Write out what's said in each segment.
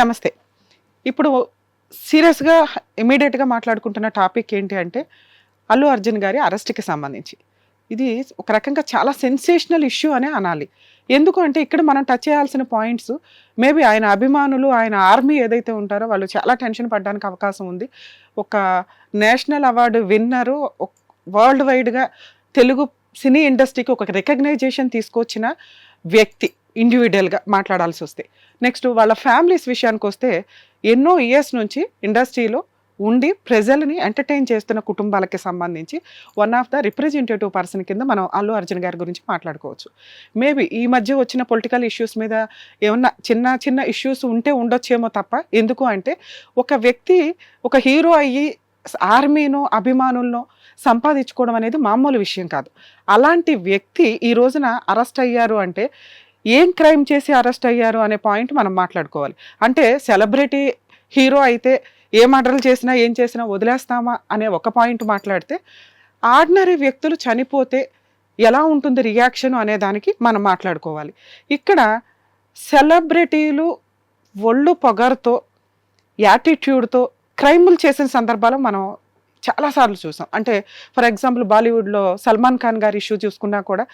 నమస్తే. ఇప్పుడు సీరియస్గా ఇమీడియట్గా మాట్లాడుకుంటున్న టాపిక్ ఏంటి అంటే అల్లు అర్జున్ గారి అరెస్ట్కి సంబంధించి. ఇది ఒక రకంగా చాలా సెన్సేషనల్ ఇష్యూ అనే అనాలి. ఎందుకు అంటే ఇక్కడ మనం టచ్ చేయాల్సిన పాయింట్స్ మేబీ ఆయన అభిమానులు ఆయన ఆర్మీ ఏదైతే ఉంటారో వాళ్ళు చాలా టెన్షన్ పడడానికి అవకాశం ఉంది. ఒక నేషనల్ అవార్డు విన్నరు వరల్డ్ వైడ్గా తెలుగు సినీ ఇండస్ట్రీకి ఒక రికగ్నైజేషన్ తీసుకొచ్చిన వ్యక్తి. ఇండివిజువల్గా మాట్లాడాల్సి వస్తే. నెక్స్ట్ వాళ్ళ ఫ్యామిలీస్ విషయానికి వస్తే ఎన్నో ఇయర్స్ నుంచి ఇండస్ట్రీలో ఉండి ప్రజల్ని ఎంటర్టైన్ చేస్తున్న కుటుంబాలకి సంబంధించి one of the representative person కింద మనం అల్లు అర్జున్ గారి గురించి మాట్లాడుకోవచ్చు. మేబీ ఈ మధ్య వచ్చిన పొలిటికల్ ఇష్యూస్ మీద ఏమన్నా చిన్న చిన్న ఇష్యూస్ ఉంటే ఉండొచ్చేమో తప్ప ఎందుకు అంటే ఒక వ్యక్తి ఒక హీరో అయ్యి ఆర్మీనో అభిమానులను సంపాదించుకోవడం అనేది మామూలు విషయం కాదు. అలాంటి వ్యక్తి ఈ రోజున అరెస్ట్ అయ్యారు అంటే ఏం క్రైమ్ చేసి అరెస్ట్ అయ్యారు అనే పాయింట్ మనం మాట్లాడుకోవాలి. అంటే సెలబ్రిటీ హీరో అయితే ఏ మర్డర్లు చేసినా ఏం చేసినా వదిలేస్తామా అనే ఒక పాయింట్ మాట్లాడితే ఆర్డినరీ వ్యక్తులు చనిపోతే ఎలా ఉంటుంది రియాక్షన్ అనే దానికి మనం మాట్లాడుకోవాలి. ఇక్కడ సెలబ్రిటీలు ఒళ్ళు పొగరుతో యాటిట్యూడ్తో క్రైములు చేసిన సందర్భాలు మనం చాలాసార్లు చూసాం. అంటే ఫర్ ఎగ్జాంపుల్ బాలీవుడ్లో సల్మాన్ ఖాన్ గారి ఇష్యూ చూసుకున్నా కూడా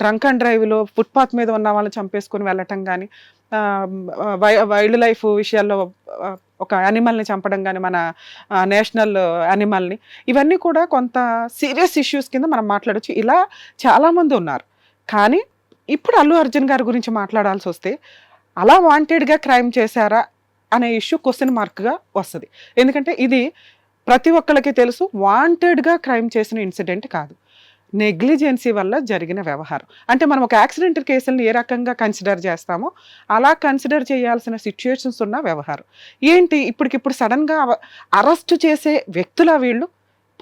డ్రంక్ అండ్ డ్రైవ్లో ఫుట్పాత్ మీద ఉన్న వాళ్ళని చంపేసుకొని వెళ్ళటం కానీ వైల్డ్ లైఫ్ విషయాల్లో ఒక యానిమల్ని చంపడం కానీ మన నేషనల్ యానిమల్ని ఇవన్నీ కూడా కొంత సీరియస్ ఇష్యూస్ కింద మనం మాట్లాడచ్చు. ఇలా చాలామంది ఉన్నారు. కానీ ఇప్పుడు అల్లు అర్జున్ గారి గురించి మాట్లాడాల్సి వస్తే అలా వాంటెడ్గా క్రైమ్ చేశారా అనే ఇష్యూ క్వశ్చన్ మార్క్గా వస్తుంది. ఎందుకంటే ఇది ప్రతి ఒక్కరికి తెలుసు వాంటెడ్గా క్రైమ్ చేసిన ఇన్సిడెంట్ కాదు. నెగ్లిజెన్సీ వల్ల జరిగిన వ్యవహారం. అంటే మనం ఒక యాక్సిడెంట్ కేసులను ఏ రకంగా కన్సిడర్ చేస్తామో అలా కన్సిడర్ చేయాల్సిన సిచ్యుయేషన్స్ ఉన్న వ్యవహారం. ఏంటి? ఇప్పటికిప్పుడు సడన్గా అరెస్ట్ చేసే వ్యక్తుల వీళ్ళు?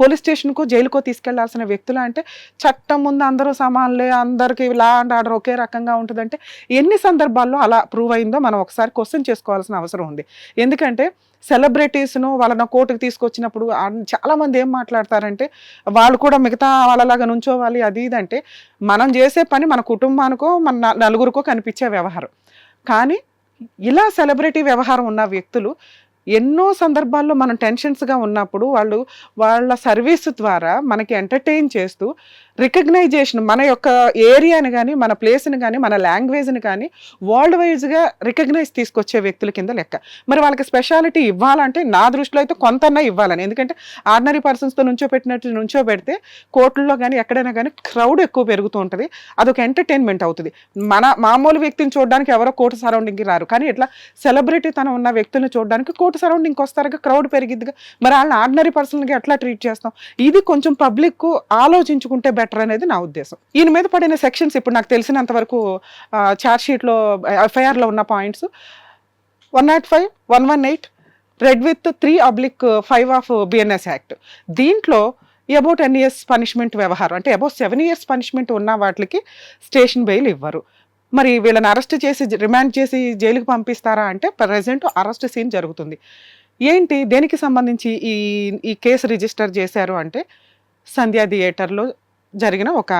పోలీస్ స్టేషన్కో జైలుకో తీసుకెళ్ళాల్సిన వ్యక్తులు అంటే చట్టం ముందు అందరూ సమానులే అందరికీ లా అండ్ ఆర్డర్ ఒకే రకంగా ఉంటుందంటే ఎన్ని సందర్భాల్లో అలా ప్రూవ్ అయిందో మనం ఒకసారి క్వశ్చన్ చేసుకోవాల్సిన అవసరం ఉంది. ఎందుకంటే సెలబ్రిటీస్ను వాళ్ళని కోర్టుకు తీసుకొచ్చినప్పుడు చాలామంది ఏం మాట్లాడతారంటే వాళ్ళు కూడా మిగతా వాళ్ళలాగా నుంచోవాలి అది ఇది అంటే మనం చేసే పని మన కుటుంబానికో మన నలుగురికో కనిపించే వ్యవహారం. కానీ ఇలా సెలబ్రిటీ వ్యవహారం ఉన్న వ్యక్తులు ఎన్నో సందర్భాల్లో మనం టెన్షన్స్గా ఉన్నప్పుడు వాళ్ళు వాళ్ళ సర్వీస్ ద్వారా మనకి ఎంటర్టైన్ చేస్తూ రికగ్నైజేషన్ మన యొక్క ఏరియాని కానీ మన ప్లేస్ని కానీ మన లాంగ్వేజ్ని కానీ వరల్డ్ వైజ్గా రికగ్నైజ్ తీసుకొచ్చే వ్యక్తుల కింద లెక్క. మరి వాళ్ళకి స్పెషాలిటీ ఇవ్వాలంటే నా దృష్టిలో అయితే కొంతన్నా ఇవ్వాలని. ఎందుకంటే ఆర్డినరీ పర్సన్స్తో నుంచో పెట్టినట్టు నుంచో పెడితే కోర్టుల్లో కానీ ఎక్కడైనా కానీ క్రౌడ్ ఎక్కువ పెరుగుతూ ఉంటుంది. అదొక ఎంటర్టైన్మెంట్ అవుతుంది. మన మామూలు వ్యక్తిని చూడడానికి ఎవరో కోర్టు సరౌండింగ్కి రారు. కానీ ఇట్లా సెలబ్రిటీ తన ఉన్న వ్యక్తులను చూడడానికి కోర్టు సరౌండింగ్కి వస్తారుగా క్రౌడ్ పెరిగిద్దిగా. మరి వాళ్ళని ఆర్డినరీ పర్సన్గా ఎట్లా ట్రీట్ చేస్తాం? ఇది కొంచెం పబ్లిక్ ఆలోచించుకుంటే బెటర్ అనేది నా ఉద్దేశం. ఈయన మీద పడిన సెక్షన్స్ ఇప్పుడు నాకు తెలిసినంత వరకు చార్జ్ షీట్లో ఎఫ్ఐఆర్లో ఉన్న points one not five one one eight read with three oblique five of BNS act దీంట్లో అబౌట్ టెన్ ఇయర్స్ పనిష్మెంట్ వ్యవహారం అంటే అబౌట్ సెవెన్ ఇయర్స్ పనిష్మెంట్ ఉన్న వాటికి స్టేషన్ బెయిల్ ఇవ్వరు. మరి వీళ్ళని అరెస్ట్ చేసి రిమాండ్ చేసి జైలుకి పంపిస్తారా అంటే ప్రజెంట్ అరెస్ట్ సీన్ జరుగుతుంది. ఏంటి దేనికి సంబంధించి ఈ ఈ కేసు రిజిస్టర్ చేశారు అంటే సంధ్యా థియేటర్లో జరిగిన ఒక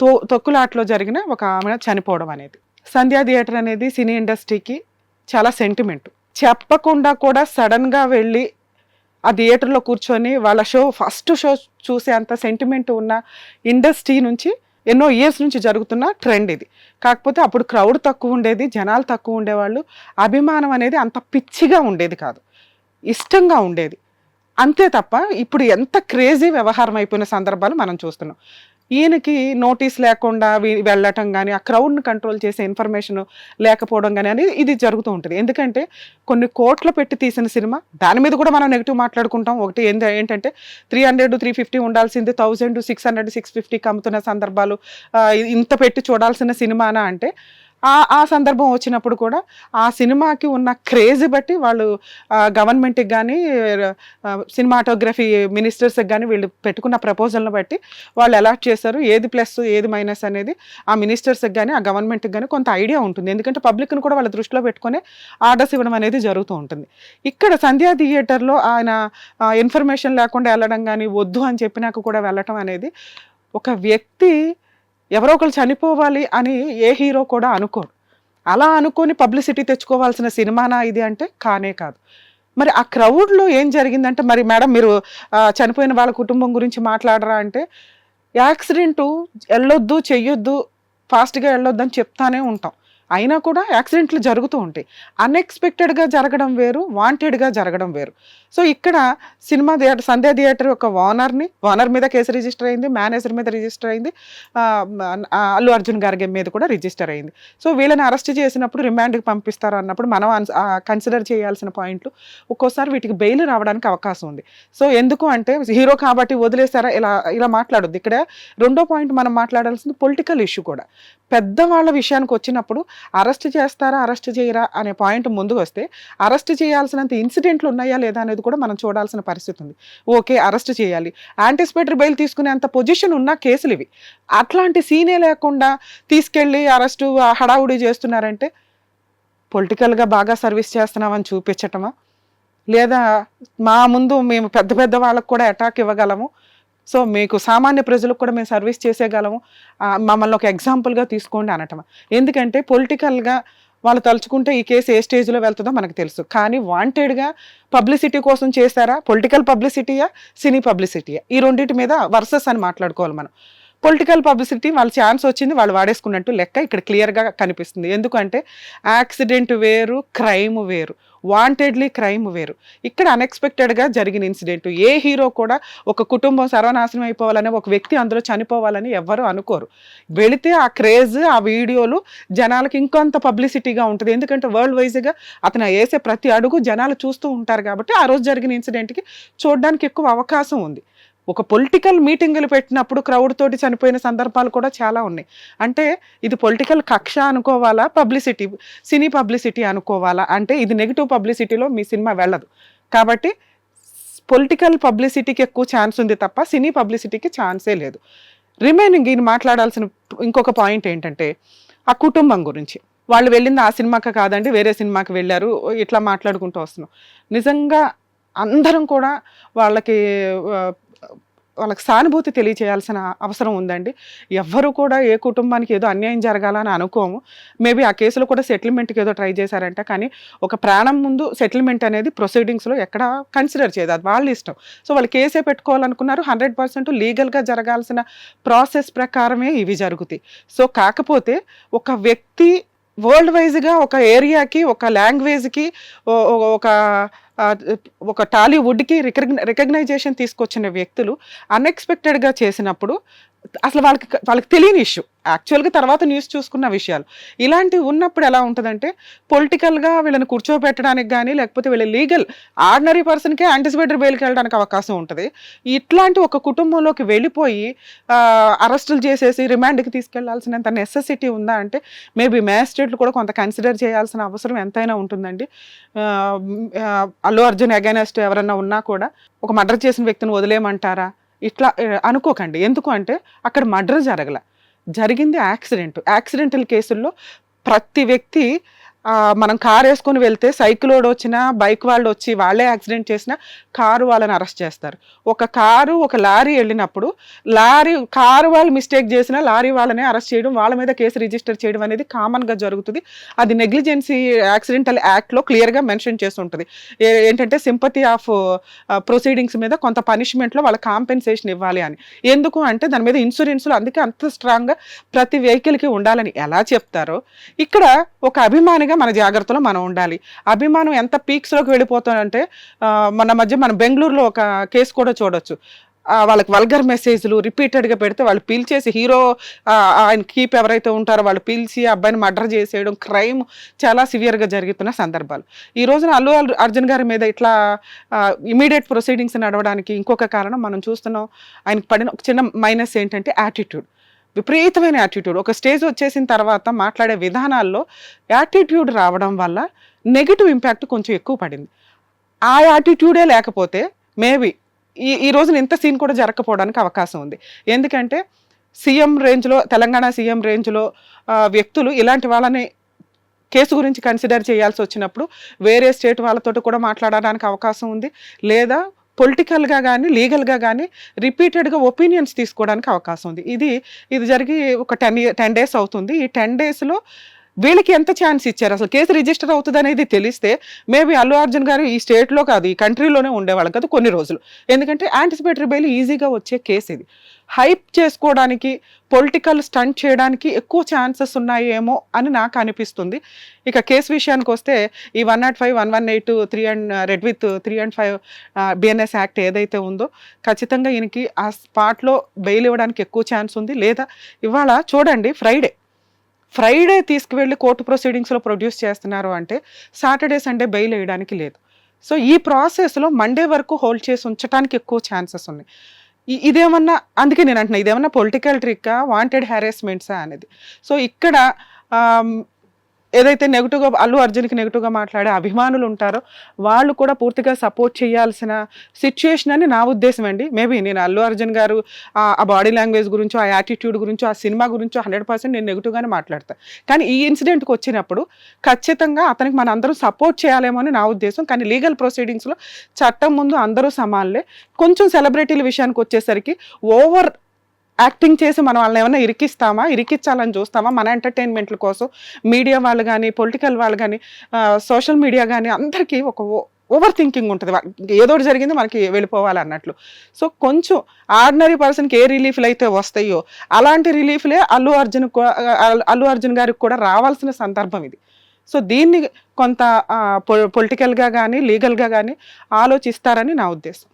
తో తొక్కులాట్లో జరిగిన ఒక ఆమె చనిపోవడం అనేది. సంధ్యా థియేటర్ అనేది సినీ ఇండస్ట్రీకి చాలా సెంటిమెంట్. చెప్పకుండా కూడా సడన్గా వెళ్ళి ఆ థియేటర్లో కూర్చొని వాళ్ళ షో ఫస్ట్ షో చూసే అంత సెంటిమెంట్ ఉన్న ఇండస్ట్రీ నుంచి ఎన్నో ఇయర్స్ నుంచి జరుగుతున్న ట్రెండ్ ఇది. కాకపోతే అప్పుడు క్రౌడ్ తక్కువ ఉండేది జనాలు తక్కువ ఉండేవాళ్ళు. అభిమానం అనేది అంత పిచ్చిగా ఉండేది కాదు. ఇష్టంగా ఉండేది. అంతే తప్ప ఇప్పుడు ఎంత క్రేజీ వ్యవహారం అయిపోయిన సందర్భాలు మనం చూస్తున్నాం. ఈయనకి నోటీస్ లేకుండా వెళ్ళటం కానీ ఆ క్రౌడ్ని కంట్రోల్ చేసే ఇన్ఫర్మేషన్ లేకపోవడం కానీ అనేది ఇది జరుగుతూ ఉంటుంది. ఎందుకంటే కొన్ని కోట్లు పెట్టి తీసిన సినిమా దాని మీద కూడా మనం నెగిటివ్ మాట్లాడుకుంటాం. ఒకటి ఏంది ఏంటంటే త్రీ హండ్రెడ్ త్రీ ఫిఫ్టీ ఉండాల్సింది థౌజండ్ సిక్స్ హండ్రెడ్ సిక్స్ ఫిఫ్టీకి అమ్ముతున్న సందర్భాలు ఇంత పెట్టి చూడాల్సిన సినిమానా అంటే ఆ ఆ సందర్భం వచ్చినప్పుడు కూడా ఆ సినిమాకి ఉన్న క్రేజ్ బట్టి వాళ్ళు గవర్నమెంట్కి కానీ సినిమాటోగ్రఫీ మినిస్టర్స్కి కానీ వీళ్ళు పెట్టుకున్న ప్రపోజల్ని బట్టి వాళ్ళు అలాట్ చేశారు. ఏది ప్లస్ ఏది మైనస్ అనేది ఆ మినిస్టర్స్కి కానీ ఆ గవర్నమెంట్కి కానీ కొంత ఐడియా ఉంటుంది. ఎందుకంటే పబ్లిక్ని కూడా వాళ్ళ దృష్టిలో పెట్టుకొని ఆర్డర్స్ ఇవ్వడం అనేది జరుగుతూ ఉంటుంది. ఇక్కడ సంధ్యా థియేటర్లో ఆయన ఇన్ఫర్మేషన్ లేకుండా వెళ్ళడం కానీ వద్దు అని చెప్పినాక కూడా వెళ్ళటం అనేది ఒక వ్యక్తి ఎవరో ఒకరు చనిపోవాలి అని ఏ హీరో కూడా అనుకోరు. అలా అనుకొని పబ్లిసిటీ తెచ్చుకోవాల్సిన సినిమానా ఇది అంటే కానే కాదు. మరి ఆ క్రౌడ్లో ఏం జరిగిందంటే మరి మేడం మీరు చనిపోయిన వాళ్ళ కుటుంబం గురించి మాట్లాడరా అంటే యాక్సిడెంటు వెళ్ళొద్దు చెయ్యొద్దు ఫాస్ట్గా వెళ్ళొద్దు అని చెప్తానే ఉంటాం. అయినా కూడా యాక్సిడెంట్లు జరుగుతూ ఉంటాయి. అన్ఎక్స్పెక్టెడ్గా జరగడం వేరు వాంటెడ్గా జరగడం వేరు. సో ఇక్కడ సినిమా థియేటర్ సంధ్యా థియేటర్ యొక్క ఓనర్ని ఓనర్ మీద కేసు రిజిస్టర్ అయింది మేనేజర్ మీద రిజిస్టర్ అయింది అల్లు అర్జున్ గారి మీద కూడా రిజిస్టర్ అయింది. సో వీళ్ళని అరెస్ట్ చేసినప్పుడు రిమాండ్కి పంపిస్తారు అన్నప్పుడు మనం కన్సిడర్ చేయాల్సిన పాయింట్లు ఒక్కోసారి వీటికి బెయిల్ రావడానికి అవకాశం ఉంది. సో ఎందుకు అంటే హీరో కాబట్టి వదిలేస్తారా ఇలా ఇలా మాట్లాడొద్దు. ఇక్కడ రెండో పాయింట్ మనం మాట్లాడాల్సింది పొలిటికల్ ఇష్యూ కూడా. పెద్దవాళ్ళ విషయానికి వచ్చినప్పుడు అరెస్ట్ చేస్తారా అరెస్ట్ చేయరా అనే పాయింట్ ముందు వస్తే అరెస్ట్ చేయాల్సినంత ఇన్సిడెంట్లు ఉన్నాయా లేదా అనేది కూడా మనం చూడాల్సిన పరిస్థితి ఉంది. ఓకే అరెస్ట్ చేయాలి. యాంటిసిపేటరీ బెయిల్ తీసుకునేంత పొజిషన్ ఉన్న కేసులు ఇవి. అట్లాంటి సీనే లేకుండా తీసుకెళ్ళి అరెస్టు హడావుడి చేస్తున్నారంటే పొలిటికల్గా బాగా సర్వీస్ చేస్తున్నామని చూపించటమా? లేదా మా ముందు మేము పెద్ద పెద్ద వాళ్ళకు కూడా అటాక్ ఇవ్వగలము? సో మీకు సామాన్య ప్రజలకు కూడా మేము సర్వీస్ చేసేయగలము. మమ్మల్ని ఒక ఎగ్జాంపుల్గా తీసుకోండి అనటం. ఎందుకంటే పొలిటికల్గా వాళ్ళు తలుచుకుంటే ఈ కేసు ఏ స్టేజ్లో వెళ్తుందో మనకు తెలుసు. కానీ వాంటెడ్గా పబ్లిసిటీ కోసం చేశారా? పొలిటికల్ పబ్లిసిటీయా సినీ పబ్లిసిటీయా ఈ రెండింటి మీద వర్సెస్ అని మాట్లాడుకోవాలి మనం. పొలిటికల్ పబ్లిసిటీ వాళ్ళ ఛాన్స్ వచ్చింది వాళ్ళు వాడేసుకున్నట్టు లెక్క ఇక్కడ క్లియర్గా కనిపిస్తుంది. ఎందుకంటే యాక్సిడెంట్ వేరు క్రైమ్ వేరు. వాంటెడ్లీ క్రైమ్ వేరు. ఇక్కడ అన్ఎక్స్పెక్టెడ్గా జరిగిన ఇన్సిడెంట్ ఏ హీరో కూడా ఒక కుటుంబం సర్వనాశనం అయిపోవాలని ఒక వ్యక్తి అందులో చనిపోవాలని ఎవ్వరూ అనుకోరు. వెళితే ఆ క్రేజ్ ఆ వీడియోలు జనాలకి ఇంకొంత పబ్లిసిటీగా ఉంటుంది. ఎందుకంటే వరల్డ్ వైజ్గా అతను వేసే ప్రతి అడుగు జనాలు చూస్తూ ఉంటారు కాబట్టి ఆ రోజు జరిగిన ఇన్సిడెంట్కి చూడడానికి ఎక్కువ అవకాశం ఉంది. ఒక పొలిటికల్ మీటింగులు పెట్టినప్పుడు క్రౌడ్ తోటి చనిపోయిన సందర్భాలు కూడా చాలా ఉన్నాయి. అంటే ఇది పొలిటికల్ కక్ష అనుకోవాలా? పబ్లిసిటీ సినీ పబ్లిసిటీ అనుకోవాలా? అంటే ఇది నెగిటివ్ పబ్లిసిటీలో మీ సినిమా వెళ్ళదు. కాబట్టి పొలిటికల్ పబ్లిసిటీకి ఎక్కువ ఛాన్స్ ఉంది తప్ప సినీ పబ్లిసిటీకి ఛాన్సే లేదు. రిమైనింగ్ ఈయన మాట్లాడాల్సిన ఇంకొక పాయింట్ ఏంటంటే ఆ కుటుంబం గురించి. వాళ్ళు వెళ్ళింది ఆ సినిమాకి కాదండి వేరే సినిమాకి వెళ్ళారు ఇట్లా మాట్లాడుకుంటూ వస్తున్నాం. నిజంగా అందరం కూడా వాళ్ళకి వాళ్ళకి సానుభూతి తెలియచేయాల్సిన అవసరం ఉందండి. ఎవ్వరు కూడా ఏ కుటుంబానికి ఏదో అన్యాయం జరగాలని అనుకోము. మేబీ ఆ కేసులో కూడా సెటిల్మెంట్కి ఏదో ట్రై చేశారంట కానీ ఒక ప్రాణం ముందు సెటిల్మెంట్ అనేది ప్రొసీడింగ్స్లో ఎక్కడ కన్సిడర్ చేయదు. అది వాళ్ళ ఇష్టం. సో వాళ్ళు కేసే పెట్టుకోవాలనుకున్నారు. హండ్రెడ్ పర్సెంట్ లీగల్గా జరగాల్సిన ప్రాసెస్ ప్రకారమే ఇవి జరుగుతాయి. సో కాకపోతే ఒక వ్యక్తి వరల్డ్ వైజ్గా ఒక ఏరియాకి ఒక లాంగ్వేజ్కి ఒక ఒక టాలీవుడ్కి రికగ్ రికగ్నైజేషన్ తీసుకొచ్చిన వ్యక్తులు అన్ఎక్స్పెక్టెడ్గా చేసినప్పుడు అసలు వాళ్ళకి వాళ్ళకి తెలియని ఇష్యూ యాక్చువల్గా తర్వాత న్యూస్ చూసుకున్న విషయాలు. ఇలాంటివి ఉన్నప్పుడు ఎలా ఉంటుందంటే పొలిటికల్గా వీళ్ళని కూర్చోబెట్టడానికి కానీ లేకపోతే వీళ్ళ లీగల్ ఆర్డినరీ పర్సన్కే యాంటిసిపేటరీ బెయిల్కి వెళ్ళడానికి అవకాశం ఉంటుంది. ఇట్లాంటి ఒక కుటుంబంలోకి వెళ్ళిపోయి అరెస్టులు చేసేసి రిమాండ్కి తీసుకెళ్ళాల్సినంత నెసెసిటీ ఉందా అంటే మేబీ మ్యాజిస్ట్రేట్లు కూడా కొంత కన్సిడర్ చేయాల్సిన అవసరం ఎంతైనా ఉంటుందండి. అల్లు అర్జున్ అగైనెస్ట్ ఎవరన్నా ఉన్నా కూడా ఒక మర్డర్ చేసిన వ్యక్తిని వదిలేయమంటారా? ఇట్లా అనుకోకండి. ఎందుకు అంటే అక్కడ మర్డర్ జరగల. జరిగింది యాక్సిడెంట్. యాక్సిడెంటల్ కేసుల్లో ప్రతి వ్యక్తి మనం కారు వేసుకొని వెళ్తే సైకిల్ వాడు వచ్చినా బైక్ వాళ్ళు వచ్చి వాళ్ళే యాక్సిడెంట్ చేసినా కారు వాళ్ళని అరెస్ట్ చేస్తారు. ఒక కారు ఒక లారీ వెళ్ళినప్పుడు లారీ కారు వాళ్ళు మిస్టేక్ చేసినా లారీ వాళ్ళనే అరెస్ట్ చేయడం వాళ్ళ మీద కేసు రిజిస్టర్ చేయడం అనేది కామన్గా జరుగుతుంది. అది నెగ్లిజెన్సీ యాక్సిడెంటల్ యాక్ట్లో క్లియర్గా మెన్షన్ చేసి ఉంటుంది. ఏంటంటే సింపతి ఆఫ్ ప్రొసీడింగ్స్ మీద కొంత పనిష్మెంట్లో వాళ్ళ కాంపెన్సేషన్ ఇవ్వాలి అని. ఎందుకు అంటే దాని మీద ఇన్సూరెన్స్లు అందుకే అంత స్ట్రాంగ్గా ప్రతి వెహికల్కి ఉండాలని ఎలా చెప్తారో. ఇక్కడ ఒక అభిమానిగా మన జాగ్రత్తలో మనం ఉండాలి. అభిమానం ఎంత పీక్స్లోకి వెళ్ళిపోతుందంటే మన మధ్య మనం బెంగళూరులో ఒక కేసు కూడా చూడొచ్చు. వాళ్ళకి వల్గర్ మెసేజ్లు రిపీటెడ్గా పెడితే వాళ్ళు పీల్చేసి హీరో ఆయన కీప్ ఎవరైతే ఉంటారో వాళ్ళు పీల్చి అబ్బాయిని మర్డర్ చేసేయడం క్రైమ్ చాలా సివియర్గా జరుగుతున్న సందర్భాలు. ఈ రోజున అల్లు అర్జున్ గారి మీద ఇట్లా ఇమీడియట్ ప్రొసీడింగ్స్ నడవడానికి ఇంకొక కారణం మనం చూస్తున్నాం. ఆయనకు పడిన ఒక చిన్న మైనస్ ఏంటంటే యాటిట్యూడ్. విపరీతమైన యాటిట్యూడ్ ఒక స్టేజ్ వచ్చేసిన తర్వాత మాట్లాడే విధానాల్లో యాటిట్యూడ్ రావడం వల్ల నెగిటివ్ ఇంపాక్ట్ కొంచెం ఎక్కువ పడింది. ఆ యాటిట్యూడే లేకపోతే మేబీ ఈ ఈ రోజున ఇంత సీన్ కూడా జరగకపోవడానికి అవకాశం ఉంది. ఎందుకంటే సీఎం రేంజ్లో తెలంగాణ సీఎం రేంజ్లో వ్యక్తులు ఇలాంటి వాళ్ళని కేసు గురించి కన్సిడర్ చేయాల్సి వచ్చినప్పుడు వేరే స్టేట్ వాళ్ళతో కూడా మాట్లాడడానికి అవకాశం ఉంది. లేదా పొలిటికల్గా కానీ లీగల్గా కానీ రిపీటెడ్గా ఒపీనియన్స్ తీసుకోవడానికి అవకాశం ఉంది. ఇది ఇది జరిగి ఒక టెన్ టెన్ డేస్ అవుతుంది. ఈ టెన్ డేస్లో వీళ్ళకి ఎంత ఛాన్స్ ఇచ్చారు? అసలు కేసు రిజిస్టర్ అవుతుంది అనేది తెలిస్తే మేబీ అల్లు అర్జున్ గారు ఈ స్టేట్లో కాదు ఈ కంట్రీలోనే ఉండేవాళ్ళు కదా కొన్ని రోజులు. ఎందుకంటే యాంటిసిపేటరీ బెయిల్ ఈజీగా వచ్చే కేసు ఇది. హైప్ చేసుకోవడానికి పొలిటికల్ స్టంట్ చేయడానికి ఎక్కువ ఛాన్సెస్ ఉన్నాయేమో అని నాకు అనిపిస్తుంది. ఇక కేసు విషయానికి వస్తే ఈ one not five one one eight three and read with three and five BNS act ఏదైతే ఉందో ఖచ్చితంగా ఈయనకి ఆ స్పాట్లో బెయిల్ ఇవ్వడానికి ఎక్కువ ఛాన్స్ ఉంది. లేదా ఇవాళ చూడండి ఫ్రైడే ఫ్రైడే తీసుకువెళ్ళి కోర్టు ప్రొసీడింగ్స్లో ప్రొడ్యూస్ చేస్తున్నారు అంటే సాటర్డే సండే బెయిల్ వేయడానికి లేదు. సో ఈ ప్రాసెస్లో మండే వరకు హోల్డ్ చేసి ఉంచడానికి ఎక్కువ ఛాన్సెస్ ఉన్నాయి. ఇదేమన్నా అందుకే నేను అంటున్నా ఇదేమన్నా పొలిటికల్ ట్రిక్కా వాంటెడ్ హ్యారాస్మెంట్సా అనేది. సో ఇక్కడ ఏదైతే నెగిటివ్గా అల్లు అర్జున్కి నెగిటివ్గా మాట్లాడే అభిమానులు ఉంటారో వాళ్ళు కూడా పూర్తిగా సపోర్ట్ చేయాల్సిన సిచ్యుయేషన్ అని నా ఉద్దేశం అండి. మేబీ నేను అల్లు అర్జున్ గారు ఆ బాడీ లాంగ్వేజ్ గురించో ఆ యాటిట్యూడ్ గురించో ఆ సినిమా గురించో హండ్రెడ్ పర్సెంట్ నేను నెగిటివ్గానే మాట్లాడతాను కానీ ఈ ఇన్సిడెంట్కి వచ్చినప్పుడు ఖచ్చితంగా అతనికి మన అందరం సపోర్ట్ చేయాలేమో అని నా ఉద్దేశం. కానీ లీగల్ ప్రొసీడింగ్స్లో చట్టం ముందు అందరూ సమానలే. కొంచెం సెలబ్రిటీల విషయానికి వచ్చేసరికి ఓవర్ యాక్టింగ్ చేసి మనం వాళ్ళని ఏమైనా ఇరికిస్తామా? ఇరికించాలని చూస్తామా? మన ఎంటర్టైన్మెంట్ల కోసం మీడియా వాళ్ళు కానీ పొలిటికల్ వాళ్ళు కానీ సోషల్ మీడియా కానీ అందరికీ ఒక ఓవర్ థింకింగ్ ఉంటుంది. ఏదో ఒకటి జరిగింది మనకి వెళ్ళిపోవాలి అన్నట్లు. సో కొంచెం ఆర్డినరీ పర్సన్కి ఏ రిలీఫ్లు అయితే వస్తాయో అలాంటి రిలీఫ్లే అల్లు అర్జున్ అల్లు అర్జున్ గారికి కూడా రావాల్సిన సందర్భం ఇది. సో దీన్ని కొంత పొలిటికల్గా కానీ లీగల్గా కానీ ఆలోచిస్తారని నా ఉద్దేశం.